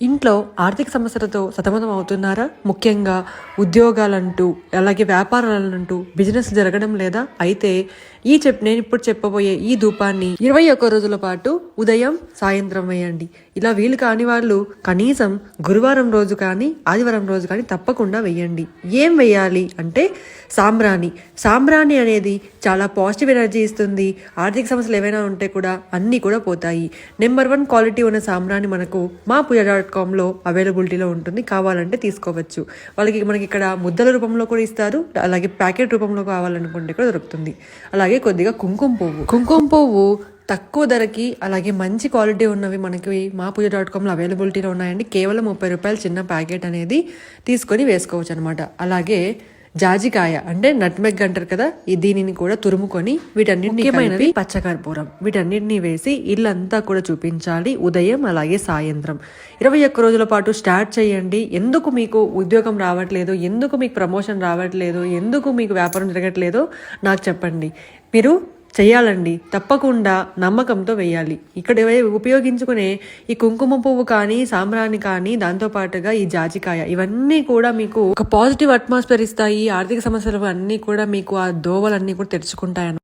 ఇంట్లో ఆర్థిక సమస్యలతో సతమతం అవుతున్నారా ముఖ్యంగా ఉద్యోగాలంటూ అలాగే వ్యాపారాలంటూ బిజినెస్ జరగడం లేదా? అయితే ఈ చెప్ నేను ఇప్పుడు చెప్పబోయే ఈ ధూపాన్ని ఇరవై ఒక్క రోజుల పాటు ఉదయం సాయంత్రం వేయండి. ఇలా వీలు కాని వాళ్ళు కనీసం గురువారం రోజు కానీ ఆదివారం రోజు కానీ తప్పకుండా వేయండి. ఏం వేయాలి అంటే సాంబ్రాణి. సాంబ్రాణి అనేది చాలా పాజిటివ్ ఎనర్జీ ఇస్తుంది. ఆర్థిక సమస్యలు ఏవైనా ఉంటే కూడా అన్నీ కూడా పోతాయి. నెంబర్ వన్ క్వాలిటీ ఉన్న సాంబ్రాణి మనకు మా పూజ డాట్ కామ్లో అవైలబిలిటీలో ఉంటుంది. కావాలంటే తీసుకోవచ్చు. వాళ్ళకి మనకి ఇక్కడ ముద్దల రూపంలో కూడా ఇస్తారు. అలాగే ప్యాకెట్ రూపంలో కావాలనుకుంటే కూడా దొరుకుతుంది. అలాగే కొద్దిగా కుంకుమ పువ్వు. కుంకుమ పువ్వు తక్కువ ధరకి అలాగే మంచి క్వాలిటీ ఉన్నవి మనకి మా పూజ డాట్ కామ్లో అవైలబిలిటీలో ఉన్నాయండి. కేవలం ముప్పై రూపాయల చిన్న ప్యాకెట్ అనేది తీసుకొని వేసుకోవచ్చు అనమాట అలాగే జాజికాయ అంటే నట్మెగ్ అంటారు కదా ఈ దీనిని కూడా తురుముకొని వీటన్నిటిని కలిపి పచ్చకర్పూరం. వీటన్నిటిని వేసి ఇల్లంతా కూడా చూపించాలి. ఉదయం అలాగే సాయంత్రం. ఇరవై ఒక్క రోజుల పాటు స్టార్ట్ చేయండి. ఎందుకు మీకు ఉద్యోగం రావట్లేదు? ఎందుకు మీకు ప్రమోషన్ రావట్లేదు? ఎందుకు మీకు వ్యాపారం జరగట్లేదో? నాకు చెప్పండి. మీరు చేయాలండి తప్పకుండా నమ్మకంతో వేయాలి ఇక్కడ ఉపయోగించుకునే ఈ కుంకుమ పువ్వు కానీ సాంబ్రాణి కానీ దాంతో పాటుగా ఈ జాజికాయ ఇవన్నీ కూడా మీకు ఒక పాజిటివ్ అట్మాస్ఫియర్ ఇస్తాయి. ఆర్థిక సమస్యలు అన్నీ కూడా మీకు ఆ దోవలన్నీ కూడా తెరుచుకుంటాయి